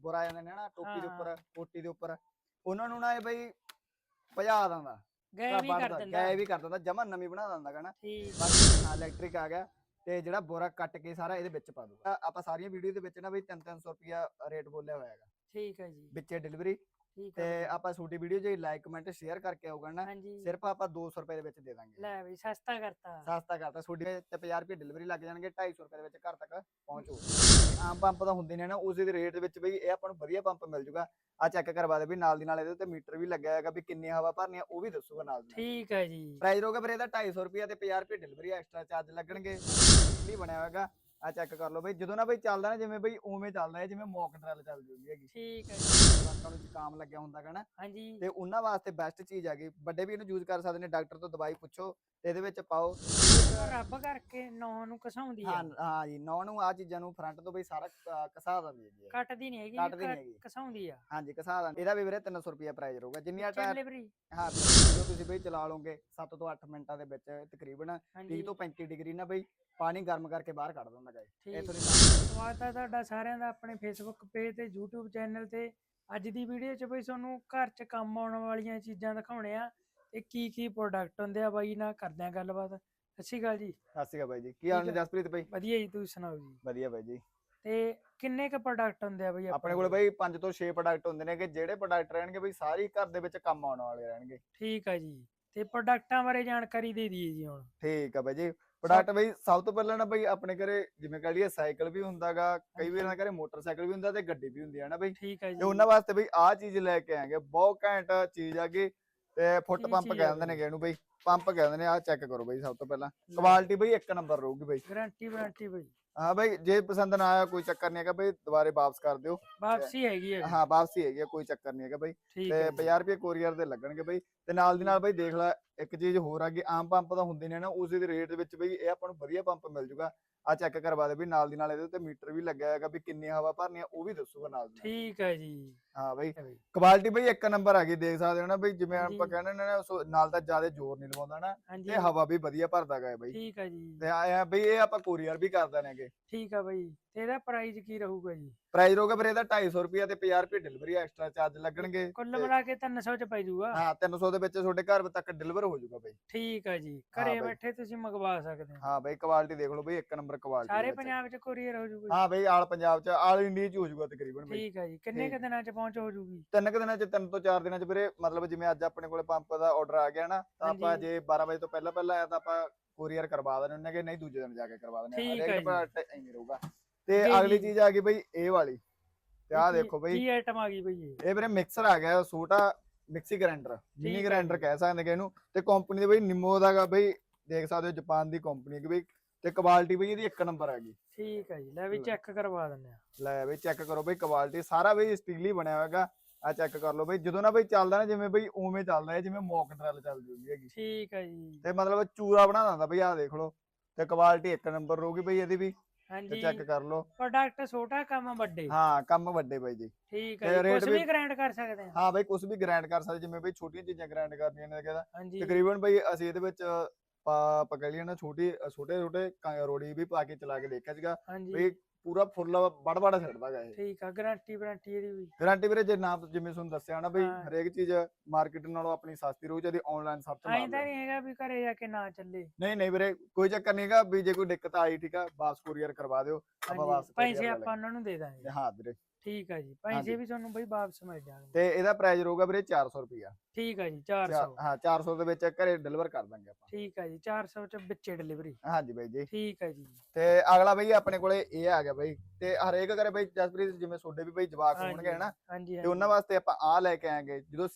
ਬੁਰਾ ਜਾਂਦੇ ਨੇ ਨਾ ਟੋਪੀ ਦੇ ਹਾਂ, ਉੱਪਰ ਕੋਟੀ ਦੇ ਉੱਪਰ। ਉਹਨਾਂ ਨੂੰ ਨਾ ਇਹ ਬਈ ਭਜਾ ਦਿੰਦਾ। ਗਏ ਵੀ ਕਰ ਦਿੰਦਾ। ਗਾਇਬ ਵੀ ਕਰ ਦਿੰਦਾ ਜਮਾ ਨਵੀਂ ਬਣਾ ਦਿੰਦਾ ਠੀਕ। ਬਸ ਇਲੈਕਟ੍ਰਿਕ ਆ ਗਿਆ ਤੇ ਜਿਹੜਾ ਬੋਰਾ ਕੱਟ ਕੇ ਸਾਰਾ ਇਹਦੇ ਵਿੱਚ ਪਾ ਦੂਗਾ ਆਪਾਂ ਸਾਰੀਆਂ ਵੀਡੀਓ ਦੇ ਵਿੱਚ ਨਾ ਬਈ 3-300 ਰੁਪਿਆ ਰੇਟ ਬੋਲਿਆ ਹੋਇਆ ਹੈਗਾ। ਠੀਕ ਹੈ ਜੀ। ਵਿੱਚੇ ਡਿਲੀਵਰੀ ਤੇ ਆਪਾਂ ਛੋਟੀ ਵੀਡੀਓ ਜੇ ਲਾਈਕ ਕਮੈਂਟ ਸ਼ੇਅਰ ਕਰਕੇ ਆਉਗਾ ਨਾ ਸਿਰਫ ਆਪਾਂ 200 ਰੁਪਏ ਦੇ ਵਿੱਚ ਦੇ ਦਾਂਗੇ। ਲੈ ਬਈ ਸਸਤਾ ਕਰਤਾ। ਸਸਤਾ ਕਰਤਾ ਛੋਟੀ ਤੇ 50 ਰੁਪਏ ਡਿਲੀਵਰੀ ਲੱਗ ਜਾਣਗੇ 250 ਰੁਪਏ ਦੇ ਵਿੱਚ ਘਰ ਤੱਕ ਪਹੁੰਚੂ। ਆਮ ਪੰਪ ਤਾਂ ਹੁੰਦੇ ਨੇ ਨਾ ਉਸੇ ਦੇ ਰੇਟ ਦੇ ਵਿੱਚ ਬਈ ਇਹ ਆਪਾਂ ਨੂੰ ਵਧੀਆ ਪੰਪ ਮਿਲ ਜੂਗਾ। ਆ ਚੈੱਕ ਕਰਵਾ ਦੇ ਵੀ ਨਾਲ ਦੀ ਨਾਲ ਇਹਦੇ ਉੱਤੇ ਮੀਟਰ ਵੀ ਲੱਗਿਆ ਹੈਗਾ ਵੀ ਕਿੰਨੀ ਹਵਾ ਭਰਨੀ ਆ ਉਹ ਵੀ ਦੱਸੂਗਾ ਨਾਲ ਦੀ ਠੀਕ ਹੈ ਜੀ। ਪ੍ਰਾਈਸ ਰਹੂਗਾ ਫਿਰ ਇਹਦਾ 250 ਰੁਪਏ ਤੇ 50 ਰੁਪਏ ਡਿਲੀਵਰੀ ਐਕਸਟਰਾ ਚਾਰਜ ਲੱਗਣਗੇ। ਨਹੀਂ ਬਣਿਆ ਹੋਏਗਾ। ਆ ਚੈੱਕ ਕਰ ਲਓ ਬਈ ਜਦੋਂ ਨਾ ਬਈ ਚੱਲਦਾ ਨਾ ਜਿਵੇਂ ਬਈ ਉਵੇਂ ਚੱਲਦਾ ਹੈ ਜਿਵੇਂ ਮੌਕ ਡਰਲ ਚੱਲ ਜੂਗੀ ਹੈਗੀ। ਠੀਕ ਹੈ ਜੀ। ਲੋਕਾਂ ਨੂੰ ਜ਼ੁਕਾਮ ਲੱਗਿਆ ਹੁੰਦਾ ਹੈਗਾ ਨਾ। ਹਾਂਜੀ। ਤੇ ਉਹਨਾਂ ਵਾਸਤੇ ਬੈਸਟ ਚੀਜ਼ ਹੈਗੀ ਵੱਡੇ ਵੀ ਇਹਨੂੰ ਯੂਜ਼ ਕਰ ਸਕਦੇ ਨੇ ਡਾਕਟਰ ਤੋਂ ਦਵਾਈ ਪੁੱਛੋ। ਤੇ ਇਹਦੇ ਵਿੱਚ ਪਾਓ। ਰੱਬ ਕਰਕੇ ਨੌ ਨੂੰ ਕਸਾਉਂਦੀ ਹਾਂ ਹਾਂ ਜੀ ਨੌ ਨੂੰ ਆ ਚੀਜ਼ਾਂ ਨੂੰ ਫਰੰਟ ਤੋਂ ਬਈ ਸਾਰਾ ਕ- ਘਸਾ ਦਿੰਦੀ ਹੈ। ਕੱਟਦੀ ਨਹੀਂ ਹੈਗੀ ਕੱਟਦੀ ਨੀ ਹੈਗੀ। ਕਸਾਉਂਦੀ ਆ। ਹਾਂਜੀ ਘਸਾ ਦਿੰਦੀ। ਇਹਦਾ ਵੀ ਵੀਰੇ 300 ਰੁਪਏ ਪ੍ਰਾਈਸ ਰਹੂਗਾ। ਜਿੰਨੀਆਂ ਟਾਇਰ ਡਿਲੀਵਰੀ ਹਾਂ ਜੋ ਤੁਸੀਂ ਬਈ ਚਲਾ ਲਓਗੇ 7 ਤੋਂ 8 ਮਿੰਟਾਂ ਦੇ ਵਿੱਚ ਤਕਰੀਬਨ 30 ਹਾਂਜੀ ਤੋਂ 35 ਡਿਗਰੀ ਨਾ ਬਈ ਪਾਣੀ ਗਰਮ ਕਰਕੇ ਬਾਹਰ ਕੱਢ ਦਿੰਦਾ ਗਾਇ ਠੀਕ। ਇਹ ਥੋੜੀ ਸਵਾਗਤ ਹੈ ਤੁਹਾਡਾ ਸਾਰਿਆਂ ਦਾ ਆਪਣੇ ਫੇਸਬੁੱਕ ਪੇਜ ਤੇ YouTube ਚੈਨਲ ਤੇ। ਅੱਜ ਦੀ ਵੀਡੀਓ 'ਚ ਬਈ ਤੁਹਾਨੂੰ ਘਰ 'ਚ ਕੰਮ ਆਉਣ ਵਾਲੀਆਂ ਚੀਜ਼ਾਂ ਦਿਖਾਉਣੇ ਆ। ਤੇ ਕੀ ਕੀ ਪ੍ਰੋਡਕਟ ਹੁੰਦੇ ਆ ਬਾਈ? ਨਾਲ ਕਰਦੇ ਆ ਗੱਲਬਾਤ। ਸਤਿ ਸ਼੍ਰੀ ਅਕਾਲ ਜੀ। ਸਤਿ ਸ਼੍ਰੀ ਅਕਾਲ ਬਾਈ ਜੀ। ਕੀ ਹਾਲ ਨੇ ਹੈ। ਜਸਪ੍ਰੀਤ ਬਾਈ? ਵਧੀਆ ਜੀ ਤੁਸੀਂ ਸੁਣਾਓ ਜੀ? ਵਧੀਆ ਬਾਈ ਜੀ। ਤੇ ਕਿੰਨੇ ਕ ਪ੍ਰੋਡਕਟ ਹੁੰਦੇ ਆ ਬਈ ਆਪਣੇ ਕੋਲ ਬਾਈ 5 ਤੋਂ 6 ਪ੍ਰੋਡਕਟ ਹੁੰਦੇ ਨੇ ਕਿ ਜਿਹੜੇ ਪ੍ਰੋਡਕਟ ਰਹਿਣਗੇ ਬਈ ਸਾਰੇ ਹੀ ਘਰ ਦੇ ਵਿੱਚ ਕੰਮ ਆਉਣ ਵਾਲੇ ਰਹਿਣਗੇ। ਠੀਕ ਆ ਜੀ। ਤੇ ਪ੍ਰੋਡਕਟਾਂ ਬਾਰੇ ਜਾਣਕਾਰੀ ਦੇ ਦਈਏ ਜੀ ਹੁਣ। ਠੀਕ ਆ ਬਾਈ ਜੀ। ਪ੍ਰੋਡਕਟ ਬਈ ਸਭ ਤੋਂ ਪਹਿਲਾਂ ਨਾ ਬਈ ਆਪਣੇ ਘਰੇ ਜਿਵੇਂ ਕਹ ਲਈਏ ਸਾਈਕਲ ਵੀ ਹੁੰਦਾਗਾ ਕਈ ਵਾਰ ਘਰੇ ਮੋਟਰਸਾਈਕਲ ਵੀ ਹੁੰਦਾ ਤੇ ਗੱਡੀ ਵੀ ਹੁੰਦੀ ਹੈ ਨਾ ਬਈ? ਠੀਕ ਆ ਜੀ। ਤੇ ਉਹਨਾਂ ਵਾਸਤੇ ਬਈ ਆਹ ਚੀਜ਼ ਲੈ ਕੇ ਆਏਗੇ ਬਹੁਤ ਘੈਂਟ ਚੀਜ਼ ਹੈਗੀ ਤੇ ਫੁੱਟ ਪੰਪ ਕਹਿ ਆ ਦਿੰਦੇ ਨੇ? ਇਹਨੂੰ ਬਈ? ਪੰਪ ਕਹਿ ਦਿੰਦੇ ਨੇ ਆਹ ਚੈੱਕ ਕਰੋ ਬਈ ਸਭ ਤੋਂ ਪਹਿਲਾਂ। ਕੁਆਲਿਟੀ ਬਈ ਇੱਕ ਨੰਬਰ ਰਹੂਗੀ ਬਈ। ਗਾਰੰਟੀ ਵਾਰੰਟੀ ਬਈ। ਹਾਂ ਬਈ ਜੇ ਪਸੰਦ ਨਾ ਆਇਆ ਕੋਈ ਚੱਕਰ ਨਹੀਂ ਹੈਗਾ ਬਈ ਦੁਬਾਰੇ ਵਾਪਸ ਕਰ ਦਿਓ। ਵਾਪਸੀ ਹੈਗੀ ਹੈ ਹਾਂ ਵਾਪਸੀ ਹੈਗੀ ਆ, ਕੋਈ ਚੱਕਰ ਨਹੀਂ ਹੈਗਾ ਬਈ। ਠੀਕ ਤੇ ਹੈ 50 ਰੁਪਏ ਕੋਰੀਅਰ ਦੇ ਲੱਗਣਗੇ ਬਈ। ਤੇ ਨਾਲ ਦੀ ਨਾਲ ਬਈ ਦੇਖ ਲੈ ਇੱਕ ਚੀਜ਼ ਹੋਰ ਆ ਕਿ ਆਮ ਪੰਪ ਤਾਂ ਹੁੰਦੇ ਨੇ ਨਾ ਉਸੇ ਦੇ ਰੇਟ ਦੇ ਵਿੱਚ ਬਈ ਇਹ ਆਪਾਂ ਨੂੰ ਵਧੀਆ ਪੰਪ ਮਿਲ ਜੂਗਾ। ਆ ਚੈੱਕ ਕਰਵਾ ਦੇ ਵੀ ਨਾਲ ਦੀ ਨਾਲ ਇਹਦੇ ਉੱਤੇ ਮੀਟਰ ਵੀ ਲੱਗਿਆ ਹੈਗਾ ਵੀ ਕਿੰਨੀ ਹਵਾ ਭਰਨੀ ਆ ਉਹ ਵੀ ਦੱਸੂਗਾ ਨਾਲ ਦੀ ਨਾਲ। ਠੀਕ ਹੈ ਜੀ। ਹਾਂ ਬਈ ਬਈ। ਕੁਆਲਿਟੀ ਬਈ ਇੱਕ ਨੰਬਰ ਆ ਗਈ ਦੇਖ ਸਕਦੇ ਹੋ ਨਾ ਬਈ ਜਿਵੇਂ ਆਪਾਂ। ਕਹਿੰਦੇ ਨੇ ਨਾ ਨਾਲ ਤਾਂ ਜ਼ਿਆਦਾ ਜ਼ੋਰ ਨਹੀਂ ਲਵਾਉਂਦਾ ਨਾ ਹਾਂਜੀ। ਤੇ ਹਵਾ ਵੀ ਵਧੀਆ ਭਰਦਾ ਗਾ ਇਹ ਬਈ। ਠੀਕ ਹੈ ਜੀ। ਤੇ ਆਇਆ ਬਈ ਇਹ ਆਪਾਂ ਕੋਰੀਅਰ ਵੀ ਕਰ ਦੇਣਗੇ ਠੀਕ ਆ ਬਈ। ਇਹਦਾ ਪ੍ਰਾਈਸ ਕੀ ਰਹੂਗਾ ਜੀ ਪ੍ਰਾਈਸ ਰਹੂਗਾ ਫਿਰ ਇਹਦਾ 250 ਰੁਪਿਆ ਤੇ 50 ਰੁਪਏ ਡਿਲੀਵਰੀ ਐਕਸਟਰਾ ਚਾਰਜ ਲੱਗਣਗੇ ਕੁੱਲ ਮਿਲਾ ਕੇ 300 ਚ ਪੈ ਜਾਊਗਾ ਹਾਂ 300 ਦੇ ਵਿੱਚ ਤੁਹਾਡੇ ਘਰ ਤੱਕ ਡਿਲੀਵਰ ਹੋ ਜਾਊਗਾ ਬਈ ਠੀਕ ਆ ਜੀ ਹਾਂ ਘਰੇ। ਬੈਠੇ ਤੁਸੀਂ ਮੰਗਵਾ ਸਕਦੇ ਹੋ ਹਾਂ ਬਈ ਕੁਆਲਿਟੀ ਦੇਖ ਲਓ ਬਈ ਇੱਕ ਨੰਬਰ ਕੁਆਲਿਟੀ ਸਾਰੇ ਪੰਜਾਬ ਚ ਕੋਰੀਅਰ ਹੋ ਜਾਊਗਾ ਹਾਂ ਬਈ ਆਲ ਪੰਜਾਬ ਚ ਆਲ ਇੰਡੀਆ ਚ ਹੋ ਜਾਊਗਾ ਤਕਰੀਬਨ? ਬਈ ਠੀਕ ਆ ਜੀ ਕਿੰਨੇ ਕ। ਦਿਨਾਂ ਚ ਪਹੁੰਚ ਹੋ ਜਾਊਗੀ ਤਿੰਨ ਕੁ ਦਿਨਾਂ ਚ ਤਿੰਨ ਤੋਂ ਚਾਰ ਦਿਨਾਂ ਚ ਵੀਰੇ ਮਤਲਬ ਜਿਵੇਂ ਅੱਜ ਆਪਣੇ ਕੋਲੇ ਪੰਪ ਦਾ ਆਰਡਰ ਆ ਗਿਆ ਨਾ ਤਾਂ ਆਪਾਂ। ਜੇ 12 ਵਜੇ ਤੋਂ ਪਹਿਲਾਂ ਪਹਿਲਾਂ ਆਇਆ ਤਾਂ ਆਪਾਂ ਕੋਰੀਅਰ ਕਰਵਾ ਦੇਣੇ ਨੇ ਕਿ ਨਹੀਂ ਦੂਜੇ ਦਿਨ ਜਾ ਕੇ ਕਰਵਾ ਦੇਣੇ ਹੈ ਹਰੇਕ। ਪ੍ਰੋਡਕਟ ਐਵੇਂ ਰਹੂਗਾ ਤੇ ਅਗਲੀ। ਚੀਜ਼ ਆ ਗਈ ਬਈ ਇਹ ਵਾਲੀ। ਤੇ ਆਹ ਕੀ- ਦੇਖੋ ਬਈ ਕੀ ਆਈਟਮ ਆ ਗਈ ਬਈ ਇਹ? ਇਹ ਵੀਰੇ ਮਿਕਸਰ ਆ ਗਿਆ ਛੋਟਾ ਮਿਕਸੀ ਗ੍ਰਾਈਂਡਰ ਮਿਨੀ ਹੈ ਗ੍ਰਾਈਂਡਰ। ਕਹਿ ਸਕਦੇ ਕਿ ਇਹਨੂੰ। ਤੇ ਕੰਪਨੀ ਦੇ ਬਈ ਨਿਮੋ ਦਾਗਾ ਬਈ ਦੇਖ ਸਕਦੇ ਹੋ ਜਾਪਾਨ ਦੀ ਕੰਪਨੀ ਹੈ ਬਈ। ਤੇ ਕੁਆਲਿਟੀ ਬਈ ਇਹਦੀ ਇੱਕ ਨੰਬਰ ਹੈਗੀ ਠੀਕ ਆ ਜੀ ਲੈ ਵੀ। ਚੈੱਕ ਕਰਵਾ ਦਿੰਦੇ ਆ ਲੈ ਬਈ ਚੈੱਕ ਕਰੋ ਬਈ ਕੁਆਲਿਟੀ ਸਾਰਾ ਬਈ ਸਟੀਲ ਹੀ ਬਣਿਆ ਹੋਏਗਾ ਆ ਚੈੱਕ ਕਰ ਲਓ ਬਈ। ਜਦੋਂ ਨਾ ਬਈ ਚੱਲਦਾ ਨਾ ਜਿਵੇਂ ਬਈ ਉਵੇਂ ਚੱਲਦਾ ਹੈ ਜਿਵੇਂ ਮੌਕ ਡਰਲ ਚੱਲਦੀ ਹੁੰਦੀ ਹੈਗੀ। ਠੀਕ ਆ ਜੀ। ਤੇ ਮਤਲਬ ਚੂਰਾ ਬਣਾ ਦਿੰਦਾ ਬਈ ਆਹ ਦੇਖ ਲਓ। ਤੇ ਕੁਆਲਿਟੀ ਇੱਕ ਨੰਬਰ ਰਹੂਗੀ ਬਈ ਇਹਦੀ ਵੀ। ਤੇ ਹਾਂਜੀ। ਚੈੱਕ ਕਰ ਲਓ। ਪ੍ਰੋਡਕਟ ਛੋਟਾ ਕੰਮ ਵੱਡੇ। ਹਾਂ ਕੰਮ ਵੱਡੇ ਬਾਈ ਜੀ। ਠੀਕ ਤੇ ਆ ਜੀ rate ਕੁਝ ਵੀ- ਵੀ ਗ੍ਰਾਈਂਡ ਕਰ ਸਕਦੇ ਆ। ਹਾਂ ਬਈ ਕੁਝ ਵੀ ਗ੍ਰਾਈਂਡ ਕਰ ਸਕਦੇ ਜਿਵੇਂ ਬਈ ਛੋਟੀਆਂ ਚੀਜ਼ਾਂ ਗ੍ਰਾਈਂਡ ਕਰਨੀਆਂ ਨੇ ਕਹਿੰਦਾ ਹਾਂਜੀ। ਤਕਰੀਬਨ ਬਈ ਅਸੀਂ ਇਹਦੇ ਵਿੱਚ ਪਾ ਪਕੜ ਲਿਆ ਨਾ ਛੋਟੀ ਛੋਟੇ ਛੋਟੇ ਰੋੜੀ ਵੀ ਪਾ ਕੇ ਚਲਾ ਕੇ ਦੇਖਿਆ ਸੀਗਾ। ਹਾਂਜੀ। ਬਈ ਪੂਰਾ ਫੁੱਲ ਬੜ ਬੜ ਛੱਡਦਾ ਗਾ ਇਹ। ਠੀਕ ਆ ਗਾਰੰਟੀ ਵਾਰੰਟੀ ਇਹਦੀ ਵੀ। ਗਾਰੰਟੀ ਵੀਰੇ ਜੇ ਨਾ ਜਿਵੇਂ ਤੁਹਾਨੂੰ ਦੱਸਿਆ ਨਾ ਬਈ ਹਾਂ। ਹਰੇਕ ਚੀਜ਼ ਮਾਰਕੀਟ ਨਾਲੋਂ ਆਪਣੀ ਸਸਤੀ ਰਹੂ ਚਾਹੀਦੀ ਆਨਲਾਈਨ ਸਭ ਤੋਂ ਐਂ ਤਾਂ ਨਹੀਂ ਹੈਗਾ ਵੀ ਘਰੇ ਜਾ ਕੇ ਨਾ ਚੱਲੇ। ਨਹੀਂ ਨਹੀਂ ਵੀਰੇ ਕੋਈ ਚੱਕਰ ਨਹੀਂ ਹੈਗਾ ਵੀ ਜੇ ਕੋਈ ਦਿੱਕਤ ਆਈ ਠੀਕ ਆ ਵਾਪਸ ਕੋਰੀਅਰ ਕਰਵਾ ਦਿਓ ਆਪਾਂ ਹਾਂਜੀ ਵਾਪਸ ਪੈਸੇ ਲੈ ਆਪਾਂ ਉਹਨਾਂ ਨੂੰ ਦੇ ਦਾਂਗੇ। ਲਾਂਗੇ। ਹਾਂ ਵੀਰੇ। ਠੀਕ ਆ ਜੀ ਹਾਂਜੀ। ਪੈਸੇ ਵੀ ਤੁਹਾਨੂੰ ਬਈ ਵਾਪਸ ਮਿਲ ਜਾਣਗੇ। ਤੇ ਇਹਦਾ ਪ੍ਰਾਈਸ ਰਹੂਗਾ ਵੀਰੇ 400 ਰੁਪਿਆ ਠੀਕ ਆ ਜੀ 400 ਹਾਂ 400 ਦੇ ਵਿੱਚ ਘਰੇ ਡਿਲੀਵਰ ਕਰ ਦਾਂਗੇ ਆਪਾਂ। ਠੀਕ ਆ ਜੀ 400 ਚ ਵਿੱਚੇ ਡਿਲੀਵਰੀ ਹਾਂਜੀ ਬਾਈ ਜੀ। ਠੀਕ ਆ ਜੀ। ਤੇ ਅਗਲਾ ਬਈ ਆਪਣੇ ਕੋਲੇ ਇਹ ਆ ਗਿਆ ਬਈ ਤੇ ਹਰੇਕ ਘਰੇ ਬਈ ਜਸਪ੍ਰੀਤ ਜਿਵੇਂ ਤੁਹਾਡੇ ਵੀ ਬਈ ਜਵਾਕ ਹੋਣਗੇ ਹਨਾ ਤੇ ਉਹਨਾਂ ਵਾਸਤੇ ਆਪਾਂ ਆ ਲੈ ਕੇ ਆਏਗੇ ਜਦੋਂ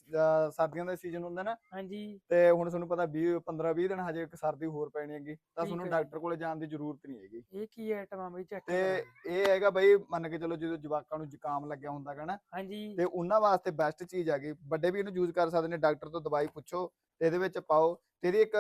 ਸਰਦੀਆਂ ਦਾ ਸੀਜ਼ਨ ਹੁੰਦਾ ਨਾ ਹਾਂਜੀ। ਤੇ ਹੁਣ ਤੁਹਾਨੂੰ ਪਤਾ 20 15 20 ਦਿਨ ਹਜੇ ਇੱਕ ਸਰਦੀ ਹੋਰ ਪੈਣੀ ਹੈਗੀ ਤਾਂ ਤੁਹਾਨੂੰ। ਡਾਕਟਰ ਕੋਲੇ ਜਾਣ ਦੀ ਜ਼ਰੂਰਤ ਨਹੀਂ ਹੈਗੀ। ਇਹ ਕੀ ਆਈਟਮ ਆ ਬਈ ਚੈੱਕ ਤੇ ਇਹ ਹੈਗਾ ਬਈ ਮੰਨ ਕੇ ਚਲੋ ਜਦੋਂ ਜਵਾਕਾਂ ਨੂੰ ਜ਼ੁਕਾਮ ਲੱਗਿਆ ਹੁੰਦਾ ਗਾ ਨਾ ਹਾਂਜੀ। ਤੇ ਉਹਨਾਂ ਵਾਸਤੇ ਬੈਸਟ ਚੀਜ਼ ਹੈਗੀ ਵੱਡੇ ਵੀ ਇਹਨੂੰ ਯੂਜ਼ ਕਰ ਸਕਦੇ ਨੇ ਡਾਕਟਰ ਤੋਂ ਦਵਾਈ ਪੁੱਛੋ ਤੇ ਇਹਦੇ ਵਿੱਚ ਪਾਓ ਤੇ ਇਹਦੀ ਇੱਕ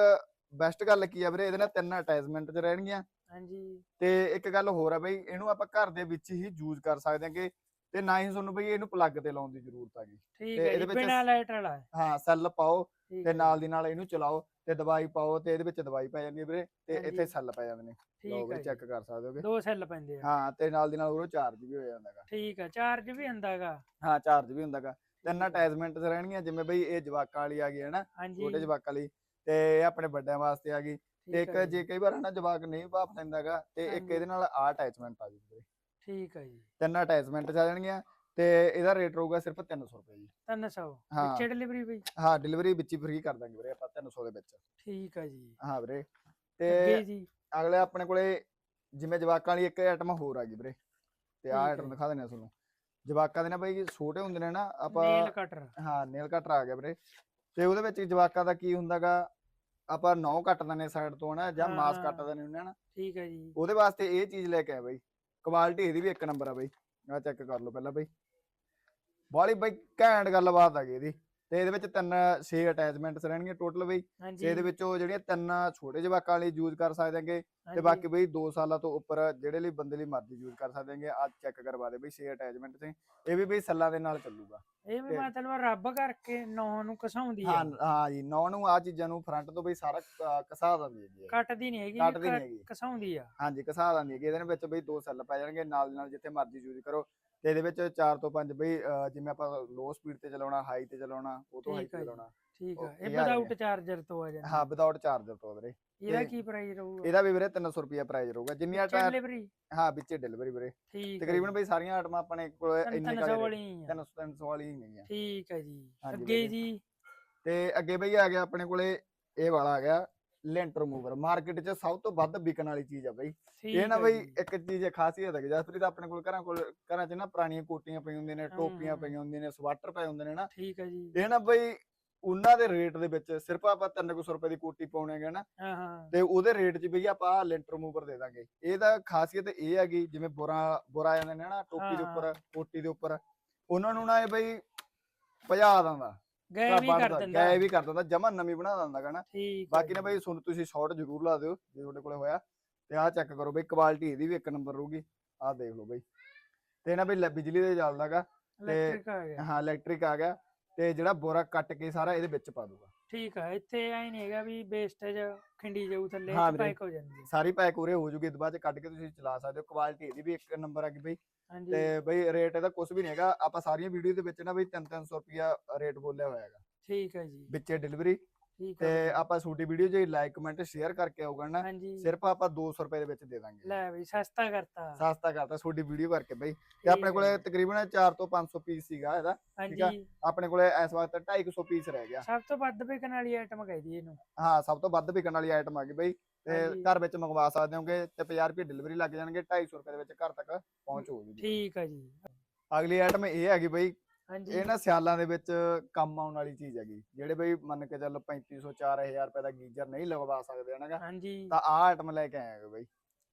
ਬੈਸਟ ਗੱਲ ਕੀ ਆ ਵੀਰੇ ਇਹਦੇ ਨਾਲ ਤਿੰਨ ਅਟੈਚਮੈਂਟ ਚ ਰਹਿਣਗੀਆਂ ਹਾਂਜੀ। ਤੇ ਇੱਕ ਗੱਲ ਹੋਰ ਆ ਬਈ ਇਹਨੂੰ ਆਪਾਂ ਘਰ ਦੇ ਵਿੱਚ ਹੀ ਯੂਜ਼ ਕਰ ਸਕਦੇ ਹਾਂ ਕਿ ਤੇ ਨਾ ਹੀ ਤੁਹਾਨੂੰ ਬਈ ਇਹਨੂੰ ਪਲੱਗ ਤੇ ਲਾਉਣ ਦੀ ਜ਼ਰੂਰਤ ਹੈਗੀ। ਠੀਕ ਤੇ ਹੈ ਇਹਦੇ ਜੀ ਵਿੱਚ ਬਿਨਾ ਲਾਈਟ ਵਾਲਾ। ਹੈ। ਹਾਂ ਸੈੱਲ ਪਾਓ ਠੀਕ ਤੇ ਹੈ ਨਾਲ ਦੀ ਨਾਲ ਇਹਨੂੰ ਚਲਾਓ ਤੇ ਦਵਾਈ ਪਾਓ ਤੇ ਇਹਦੇ ਵਿੱਚ ਦਵਾਈ ਪੈ ਜਾਂਦੀ ਹੈ ਵੀਰੇ ਤੇ ਇੱਥੇ। ਸੈੱਲ ਪੈ ਜਾਂਦੇ ਨੇ। ਠੀਕ ਹੈ ਚੈੱਕ। ਕਰ ਸਕਦੇ ਹੋਗੇ। ਦੋ ਸੈੱਲ ਪੈਂਦੇ ਆ। ਹਾਂ ਤੇ ਨਾਲ ਦੀ ਨਾਲ ਉਹ ਚਾਰਜ ਵੀ ਹੋ ਜਾਂਦਾਗਾ ਠੀਕ ਹੈ ਚਾਰਜ ਵੀ ਹੁੰਦਾਗਾ ਹਾਂ ਚਾਰਜ ਵੀ ਹੁੰਦਾਗਾ ਤਿੰਨ ਠੀਕ ਹੈ। ਅਟੈਚਮੈਂਟ ਰਹਿਣਗੀਆਂ ਜਿਵੇਂ ਬਈ ਇਹ ਜਵਾਕਾਂ ਵਾਲੀ ਆ ਗਈ ਹੈ ਨਾ? ਹਾਂਜੀ। ਛੋਟੇ ਜਵਾਕਾਂ ਲਈ ਤੇ ਇਹ ਆਪਣੇ ਵੱਡਿਆਂ ਵਾਸਤੇ ਆ ਗਈ। ਤੇ ਇੱਕ ਜੀ, ਜੇ ਕਈ ਵਾਰ ਹਨਾ ਜਵਾਕ ਨਹੀਂ ਭਾਪ ਦਿੰਦਾਗਾ ਤੇ ਇੱਕ। ਇਹਦੇ ਨਾਲ ਆ ਅਟੈਚਮੈਂਟ ਆ ਜੂਗੀ ਵੀਰੇ ਠੀਕ ਹੈ ਜੀ। ਤਿੰਨ ਅਟੈਚਮੈਂਟ ਆ ਜਾਣਗੀਆਂ ਤੇ ਇਹਦਾ ਰੇਟ ਰਹੂਗਾ ਸਿਰਫ 300 ਰੁਪਏ ਜੀ। 300 ਹਾਂ। ਪਿੱਛੇ ਡਿਲੀਵਰੀ ਬਈ ਹਾਂ ਡਿਲੀਵਰੀ ਵਿੱਚ ਹੀ ਫ੍ਰੀ ਕਰ ਦਾਂਗੇ ਵੀਰੇ ਆਪਾਂ 300 ਦੇ ਵਿੱਚ। ਠੀਕ ਹੈ ਜੀ। ਹਾਂ ਵੀਰੇ। ਤੇ ਜੀ। ਅਗਲੇ ਆਪਣੇ ਕੋਲੇ ਜਿਵੇਂ ਜਵਾਕਾਂ ਵਾਲੀ ਇੱਕ ਆਈਟਮ ਹੋਰ ਆ ਗਈ ਵੀਰੇ। ਤੇ ਹੈ ਆਈਟਮ ਜੀ। ਦਿਖਾ ਦਿੰਦੇ ਆ ਤੁਹਾਨੂੰ। ਜਵਾਕਾਂ ਦੇ ਨਾ ਬਈ ਛੋਟੇ ਹੁੰਦੇ ਨੇ ਨਾ ਆਪਾਂ ਨੇਲ ਕਟਰ ਹਾਂ ਨੇਲ ਕਟਰ ਆ ਗਿਆ ਵੀਰੇ। ਤੇ ਉਹਦੇ ਵਿੱਚ ਜਵਾਕਾਂ ਦਾ ਕੀ ਹੁੰਦਾਗਾ ਆਪਾਂ ਨੌ ਕੱਟ ਦਿੰਦੇ ਸਾਈਡ ਤੋਂ ਨਾ ਜਾਂ ਮਾਸ। ਕੱਟ ਦਿੰਦੇ ਹੁੰਦੇ ਆ ਨਾ ਠੀਕ ਹੈ ਜੀ। ਉਹਦੇ ਵਾਸਤੇ ਇਹ ਚੀਜ਼ ਲੈ ਕੇ ਆਇਆ ਬਈ। ਕੁਆਲਿਟੀ ਇਹਦੀ ਵੀ ਇੱਕ ਨੰਬਰ ਆ ਬਈ। ਆ ਚੈੱਕ ਕਰ ਲਓ ਪਹਿਲਾਂ ਬਈ। ਬਾਲੀ ਬਈ ਘੈਂਟ ਗੱਲਬਾਤ ਆ ਗਈ ਇਹਦੀ। ਤੇ ਇਹਦੇ ਵਿੱਚ ਤਿੰਨ ਛੇ ਅਟੈਚਮੈਂਟਸ ਰਹਿਣਗੇ ਟੋਟਲ ਬਈ। ਤੇ ਇਹਦੇ ਵਿੱਚੋਂ ਜਿਹੜੀਆਂ ਤਿੰਨ ਛੋਟੇ ਜਵਾਕਾਂ ਲਈ ਯੂਜ਼ ਕਰ ਸਕਦੇ ਹੈਗੇ ਤੇ ਬਾਕੀ ਬਈ 2 ਸਾਲਾਂ ਤੋਂ ਉੱਪਰ ਜਿਹੜੇ ਲਈ ਬੰਦੇ ਲਈ ਮਰਜ਼ੀ ਯੂਜ਼ ਕਰ ਸਕਦੇ ਹੈਗੇ ਆ ਚੈੱਕ ਕਰਵਾ ਦੇ ਬਈ ਛੇ ਅਟੈਚਮੈਂਟ ਤੇ ਇਹ ਵੀ ਬਈ ਸੱਲਾਂ ਦੇ ਨਾਲ ਚੱਲੂਗਾ। ਇਹ ਵੀ ਮਤਲਬ ਰੱਬ ਕਰਕੇ ਨੌ ਨੂੰ ਕਸਾਉਂਦੀ ਹਾਂ ਹੈ ਹਾਂ ਜੀ ਨੌ ਨੂੰ ਆ ਚੀਜ਼ਾਂ ਨੂੰ ਫਰੰਟ ਤੋਂ ਬਈ ਸਾਰਾ ਕ- ਘਸਾ ਦਿੰਦੀ ਹੈਗੀ। ਕੱਟਦੀ ਨਹੀਂ ਹੈਗੀ ਕੱਟਦੀ ਨਹੀਂ ਹੈਗੀ। ਕਸਾਉਂਦੀ ਆ। ਹਾਂਜੀ ਘਸਾ ਦਿੰਦੀ ਹੈਗੀ ਇਹਦੇ ਵਿੱਚ ਬਈ ਦੋ ਸੈੱਲ ਪੈ ਜਾਣਗੇ ਨਾਲ ਦੀ ਨਾਲ ਜਿੱਥੇ ਮਰਜ਼ੀ ਯੂਜ਼ ਕਰੋ। ਤੇ ਇਹਦੇ ਵਿੱਚ 4 ਤੋਂ 5 ਬਈ ਅਹ, ਜਿਵੇਂ ਆਪਾਂ ਲੋ ਸਪੀਡ ਤੇ ਚਲਾਉਣਾ ਹਾਈ ਤੇ ਚਲਾਉਣਾ ਉਹ ਤੋਂ ਹਾਈ ਠੀਕ ਤੇ ਜੀ। ਚਲਾਉਣਾ। ਠੀਕ ਆ। ਇਹ ਗਿਆ। ਚਾਰਜਰ ਤੋਂ ਆ ਜਾਂਦਾ ਹਾਂ ਵਿਦਆਊਟ ਚਾਰਜਰ ਤੋਂ ਵੀਰੇ। ਇਹਦਾ ਤੇ- ਕੀ ਪ੍ਰਾਈਸ ਰਹੂਗਾ? ਇਹਦਾ ਵੀ ਵੀਰੇ 300 ਰੁਪਿਆ ਪ੍ਰਾਈਸ ਰਹੂਗਾ। ਜਿੰਨੀਆਂ ਟਾਇਰ ਡਿਲੀਵਰੀ ਹਾਂ ਵਿੱਚੇ ਡਿਲੀਵਰੀ ਵੀਰੇ। ਠੀਕ ਤਕਰੀਬਨ। ਬਈ ਸਾਰੀਆਂ ਆਈਟਮਾਂ ਆਪਣੇ ਕੋਲ ਇੰਨੇ ਸੌ ਰੇਟ ਵਾਲੀ ਹੀ ਆ। 300 300 ਵਾਲੀ ਹੀ ਨਹੀਂ ਆ ਠੀਕ ਹੈ ਜੀ। ਹਾਂਜੀ ਅੱਗੇ। ਜੀ। ਤੇ ਅੱਗੇ ਬਈ ਆ ਗਿਆ ਆਪਣੇ ਕੋਲੇ ਇਹ ਵਾਲਾ ਆ ਗਿਆ ਲੈਂਟ ਰਿਮੂਵਰ ਮਾਰਕੀਟ 'ਚ ਸਭ ਤੋਂ ਵੱਧ ਵਿਕਣ ਵਾਲੀ ਚੀਜ਼ ਆ ਬਈ। ਇਹ ਨਾ ਬਈ ਇੱਕ ਚੀਜ਼ ਖਾਸੀਅਤ ਹੈ ਜਸਪ੍ਰੀਤ ਆਪਣੇ ਕੋਲ ਘਰਾਂ ਕੋਲ ਘਰਾਂ 'ਚ ਨਾ ਪੁਰਾਣੀਆਂ ਕੋਟੀਆਂ ਪਈਆਂ ਹੁੰਦੀਆਂ ਨੇ ਟੋਪੀਆਂ। ਪਈਆਂ ਹੁੰਦੀਆਂ ਨੇ ਸਵਾਟਰ ਪਏ ਹੁੰਦੇ ਨੇ ਨਾ। ਠੀਕ ਹੈ ਜੀ। ਇਹ ਨਾ ਬਈ ਉਹਨਾਂ ਦੇ ਰੇਟ ਦੇ ਵਿੱਚ ਸਿਰਫ ਆਪਾਂ 300 ਰੁਪਏ ਦੀ ਕੋਟੀ ਪਾਉਣੇ ਹੈਗੇ ਨਾ ਹਾਂ ਹਾਂ। ਤੇ ਉਹਦੇ ਰੇਟ 'ਚ ਬਈ ਆਪਾਂ ਲੈਂਟ ਰਿਮੂਵਰ ਦੇ ਦਾਂਗੇ। ਇਹਦਾ ਖਾਸੀਅਤ ਇਹ ਹੈਗੀ ਜਿਵੇਂ ਬੁਰਾ ਬੁਰਾ ਜਾਂਦੇ ਨੇ ਨਾ ਟੋਪੀ ਦੇ ਉੱਪਰ ਕੋਟੀ ਦੇ ਉੱਪਰ ਉਹਨਾਂ ਨੂੰ ਨਾ ਇਹ ਬਈ ਭਜਾ ਦਿੰਦਾ। ਗਏ ਵੀ ਕਰ ਦਿੰਦਾ। ਗਾਇਬ ਵੀ ਕਰ ਦਿੰਦਾ ਜਮਾ ਨਵੀਂ ਬਣਾ ਦਿੰਦਾ ਆ ਬਾਕੀ ਨਾ ਬਈ ਸੁਣ ਤੁਸੀਂ ਸ਼ਾਰਟ ਜ਼ਰੂਰ ਲਾ ਦਿਓ ਜੇ ਤੁਹਾਡੇ ਕੋਲੇ ਹੋਇਆ। ਤੇ ਆਹ ਚੈੱਕ ਕਰੋ ਬਈ ਕੁਆਲਿਟੀ ਇਹਦੀ ਵੀ ਇੱਕ ਨੰਬਰ ਰਹੂਗੀ। ਆਹ ਦੇਖ ਲਓ ਬਈ। ਤੇ ਨਾ ਬਈ ਲੈ- ਬਿਜਲੀ ਦੇ ਚੱਲਦਾ ਗਾ electric ਆ ਗਿਆ। ਹਾਂ ਇਲੈਕਟ੍ਰਿਕ ਆ ਗਿਆ ਤੇ ਜਿਹੜਾ ਬੋਰਾ ਕੱਟ ਕੇ ਸਾਰਾ ਇਹਦੇ ਵਿੱਚ ਪਾ ਦੂਗਾ ਠੀਕ ਆ ਇੱਥੇ ਐ ਨਹੀਂ ਹੈਗਾ ਵੀ ਵੇਸਟੇਜ ਖਿੰਡੀ ਜਾਊ ਥੱਲੇ ਹਾਂ ਚ ਵੀਰੇ। ਪੈਕ ਹੋ ਜਾਂਦੀ ਹੈ ਸਾਰੀ ਪੈਕ ਉਰੇ ਹੋ ਜੂਗੀ ਇਹਦੇ ਬਾਅਦ ਚ ਕੱਢ ਕੇ ਤੁਸੀਂ ਚਲਾ ਸਕਦੇ ਹੋ। ਕੁਆਲਿਟੀ ਇਹਦੀ ਵੀ ਇੱਕ ਨੰਬਰ ਆ ਗਈ ਬਈ। ਹਾਂਜੀ। ਤੇ ਬਈ ਰੇਟ ਇਹਦਾ ਕੁਝ ਵੀ ਨਹੀਂ ਹੈਗਾ। ਆਪਾਂ ਸਾਰੀਆਂ ਵੀਡੀਓ ਦੇ ਵਿੱਚ ਨਾ ਬਈ 3-300 ਰੁਪਿਆ ਰੇਟ ਬੋਲਿਆ ਹੋਇਆ ਹੈਗਾ। ਠੀਕ ਹੈ ਜੀ। ਵਿੱਚੇ ਡਿਲੀਵਰੀ ਤੇ ਆਪਾਂ ਛੋਟੀ ਵੀਡੀਓ ਜੇ ਲਾਈਕ ਕਮੈਂਟ ਸ਼ੇਅਰ ਕਰਕੇ ਆਉਗਾ ਨਾ ਸਿਰਫ ਆਪਾਂ 200 ਰੁਪਏ ਦੇ ਵਿੱਚ ਦੇ ਦਾਂਗੇ। ਲੈ ਬਈ ਸਸਤਾ ਕਰਤਾ। ਸਸਤਾ ਕਰਤਾ ਛੋਟੀ ਵੀਡੀਓ ਕਰਕੇ ਬਈ। ਤੇ ਠੀਕ ਆਪਣੇ ਹੈ ਕੋਲੇ ਤਕਰੀਬਨ 4 ਤੋਂ 500 ਪੀਸ ਸੀਗਾ ਇਹਦਾ ਆ। ਹਾਂਜੀ। ਆਪਣੇ ਕੋਲੇ ਇਸ ਵਕਤ 250 ਪੀਸ ਰਹਿ ਗਿਆ। ਸਭ ਤੋਂ ਵੱਧ ਵਿਕਣ ਵਾਲੀ ਆਈਟਮ ਕਹਿਦੀ ਇਹਨੂੰ। ਹਾਂ ਸਭ ਤੋਂ ਵੱਧ ਵਿਕਣ ਵਾਲੀ ਆਈਟਮ ਆ ਗਈ ਬਈ। ਤੇ। ਘਰ ਵਿੱਚ ਮੰਗਵਾ ਸਕਦੇ ਹੋਗੇ ਤੇ 50 ਰੁਪਏ ਡਿਲੀਵਰੀ ਲੱਗ ਜਾਣਗੇ 250 ਰੁਪਏ ਦੇ ਵਿੱਚ ਘਰ ਤੱਕ ਪਹੁੰਚ ਹੋਊਗੀ। ਜੀ। ਠੀਕ ਆ ਜੀ। ਅਗਲੀ ਆਈਟਮ ਇਹ ਹੈਗੀ ਬਈ ਹਾਂਜੀ। ਇਹ ਨਾ ਸਿਆਲਾਂ ਦੇ ਵਿੱਚ ਕੰਮ ਆਉਣ ਵਾਲੀ ਚੀਜ਼ ਹੈਗੀ ਜਿਹੜੇ ਬਈ ਮੰਨ ਕੇ ਚੱਲ 3500 4000 ਰੁਪਏ ਦਾ ਗੀਜ਼ਰ ਨਹੀਂ ਲਗਵਾ ਸਕਦੇ ਹਨਾਗਾ ਹਾਂਜੀ। ਤਾਂ ਆਹ ਆਈਟਮ ਲੈ ਕੇ ਆਏ ਹੈਗੇ ਬਈ।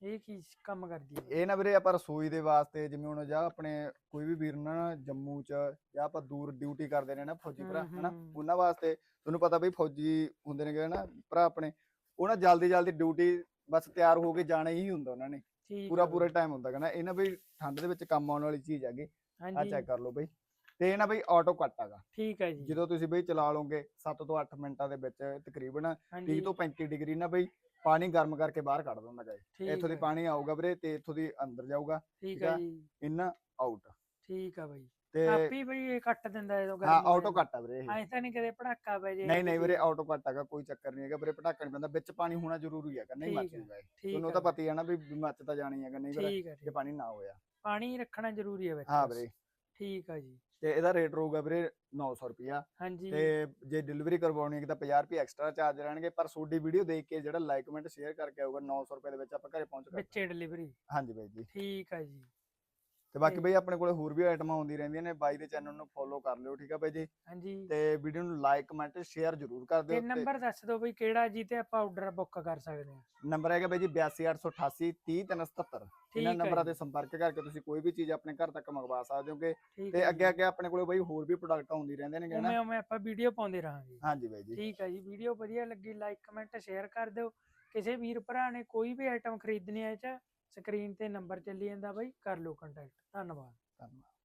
ਇਹ ਕੀ ਕੰਮ ਕਰਦੀ ਹੈ ਇਹ ਨਾ ਵੀਰੇ ਆਪਾਂ ਰਸੋਈ ਦੇ ਵਾਸਤੇ ਜਿਵੇਂ ਹੁਣ ਜਾਂ ਆਪਣੇ ਕੋਈ ਵੀ ਵੀਰ ਨਾ ਜੰਮੂ ਚ ਜਾਂ ਆਪਾਂ ਦੂਰ ਡਿਊਟੀ ਕਰਦੇ ਨੇ ਨਾ ਫੌਜੀ ਭਰਾ ਹਮ, ਹਨਾ ਹਮ। ਉਹਨਾਂ ਵਾਸਤੇ ਤੁਹਾਨੂੰ ਪਤਾ ਬਈ ਫੌਜੀ ਹੁੰਦੇ ਨੇ ਨਾ ਭਰਾ ਆਪਣੇ ਉਹਨਾਂ ਜਲਦੀ ਜਲਦੀ ਡਿਊਟੀ ਬਸ ਤਿਆਰ ਹੋ ਕੇ ਜਾਣਾ ਹੀ ਹੁੰਦਾ ਉਹਨਾਂ ਨੇ। ਠੀਕ ਪੂਰਾ ਆ ਪੂਰਾ ਟਾਈਮ ਹੁੰਦਾ ਨਾ ਇਹ ਨਾ ਬਈ ਠੰਡ ਦੇ ਵਿੱਚ ਕੰਮ ਆਉਣ ਵਾਲੀ ਚੀਜ਼ ਹੈਗੀ ਆ ਹਾਂਜੀ। ਚੈੱਕ ਕਰ ਲਓ ਬਈ। ਤੇ ਇਹ ਨਾ ਬਈ ਆਟੋ ਕੱਟ ਹੈਗਾ। ਠੀਕ ਹੈ ਜੀ। ਜਦੋਂ ਤੁਸੀਂ ਬਈ ਚਲਾ ਲਓਗੇ 7 ਤੋਂ 8 ਮਿੰਟਾਂ ਦੇ ਵਿੱਚ ਤਕਰੀਬਨ 30 ਹਾਂਜੀ। ਤੋਂ 35 ਡਿਗਰੀ ਨਾ ਬਈ ਪਾਣੀ ਗਰਮ ਕਰਕੇ ਬਾਹਰ ਕੱਢ ਦਿੰਦਾ ਗਾ ਇਹ। ਠੀਕ ਇੱਥੋਂ ਦੀ ਪਾਣੀ ਆਊਗਾ ਵੀਰੇ ਤੇ ਇੱਥੋਂ ਦੀ ਅੰਦਰ ਜਾਊਗਾ ਠੀਕ ਹੈ। ਜੀ। ਇਨ ਆਊਟ ਠੀਕ ਆ ਬਈ। ਤੇ ਆਪੀ ਬਈ ਇਹ ਕੱਟ ਦਿੰਦਾ ਜਦੋਂ ਹਾਂ ਆਟੋ ਕੱਟ ਆ ਵੀਰੇ ਇਹ। ਐਂ ਤਾਂ ਨਹੀਂ ਕਦੇ ਪੜਾਕਾ ਪੈ ਜੇ ਨਹੀਂ ਨਹੀਂ ਵੀਰੇ ਆਟੋ ਕੱਟ ਹੈਗਾ ਕੋਈ ਚੱਕਰ ਨਹੀਂ ਹੈਗਾ ਵੀਰੇ ਪਟਾਕਾ ਨਹੀਂ ਪੈਂਦਾ ਵਿੱਚ ਪਾਣੀ ਹੋਣਾ ਜ਼ਰੂਰੀ ਹੈਗਾ ਨਹੀਂ ਮੱਚੂਗਾ ਤੁਹਾਨੂੰ ਤਾਂ ਪਤਾ ਹੀ ਹੈ ਨਾ ਵੀ ਮੱਚ ਤਾਂ ਜਾਣੀ ਹੈਗਾ ਨਹੀਂ ਵੀਰੇ ਜੇ। ਪਾਣੀ ਨਾ ਹੋਇਆ। ਪਾਣੀ ਰੱਖਣਾ ਜ਼ਰੂਰੀ ਹੈ ਵਿੱਚ ਹਾਂ। ਵੀਰੇ। ਠੀਕ ਆ ਜੀ। ਤੇ ਇਹਦਾ ਰੇਟ ਰਹੂਗਾ ਵੀਰੇ 900 ਰੁਪਿਆ ਹਾਂਜੀ। ਤੇ ਜੇ ਡਿਲੀਵਰੀ ਕਰਵਾਉਣੀ ਹੈ ਤਾਂ 50 ਰੁਪਏ ਐਕਸਟਰਾ ਚਾਰਜ ਰਹਿਣਗੇ ਪਰ ਤੁਹਾਡੀ ਵੀਡੀਓ ਦੇਖ ਕੇ ਜਿਹੜਾ ਲਾਈਕ ਕਮੈਂਟ ਸ਼ੇਅਰ ਕਰਕੇ ਆਊਗਾ 900 ਰੁਪਏ ਦੇ ਵਿੱਚ ਆਪਾਂ ਘਰੇ ਪਹੁੰਚ ਕਰ ਵਿੱਚੇ ਡਿਲੀਵਰੀ ਹਾਂਜੀ ਬਾਈ ਜੀ। ਠੀਕ ਆ ਜੀ। ਤੇ ਬਾਕੀ ਬਈ ਆਪਣੇ ਕੋਲੇ ਹੋਰ ਵੀ ਆਈਟਮਾਂ ਆਉਂਦੀ ਰਹਿੰਦੀਆਂ ਨੇ ਬਾਈ ਦੇ ਚੈਨਲ ਨੂੰ ਫੋਲੋ ਕਰ ਲਿਓ ਠੀਕ ਆ ਬਾਈ ਜੀ? ਹਾਂਜੀ। ਤੇ ਵੀਡੀਓ ਨੂੰ ਲਾਈਕ ਕਮੈਂਟ ਸ਼ੇਅਰ ਜ਼ਰੂਰ ਕਰ ਦਿਓ ਤੇ ਨੰਬਰ ਦੱਸ ਦਿਓ ਬਈ ਕਿਹੜਾ ਜੀ ਤੇ ਆਪਾਂ ਆਰਡਰ ਬੁੱਕ ਕਰ ਸਕਦੇ ਹਾਂ। ਨੰਬਰ ਹੈਗਾ ਬਾਈ ਜੀ 82888 30377 ਇਹਨਾਂ ਨੰਬਰਾਂ ਤੇ ਸੰਪਰਕ ਕਰਕੇ ਤੁਸੀਂ ਕੋਈ ਵੀ ਚੀਜ਼ ਆਪਣੇ ਘਰ ਤੱਕ ਮੰਗਵਾ ਸਕਦੇ ਹੋਗੇ। ਤੇ ਅੱਗੇ। ਅੱਗੇ ਆਪਣੇ ਕੋਲੇ ਬਾਈ ਹੋਰ ਵੀ ਪ੍ਰੋਡਕਟ ਆਉਂਦੀ ਰਹਿੰਦੇ ਨੇ ਨਾ ਉਵੇਂ ਆਪਾਂ ਵੀਡੀਓ ਪਾਉਂਦੇ ਰਹਾਂਗੇ। ਹਾਂਜੀ ਬਾਈ ਜੀ। ਠੀਕ ਹੈ ਜੀ ਵੀਡੀਓ ਵਧੀਆ ਲੱਗੀ ਲਾਈਕ ਕਮੈਂਟ ਸ਼ੇਅਰ ਕਰ ਦਿਓ। ਕਿਸੇ ਵੀਰ ਭਰਾ ਨੇ ਕੋਈ ਵੀ ਆਈਟਮ ਖਰੀਦਣੀ ਹੈ ਚ ਸਕਰੀਨ ਤੇ ਨੰਬਰ ਚੱਲੀ ਜਾਂਦਾ ਬਾਈ ਕਰ ਲਓ ਕੰਟੈਕਟ ਧੰਨਵਾਦ। ਧੰਨਵਾਦ।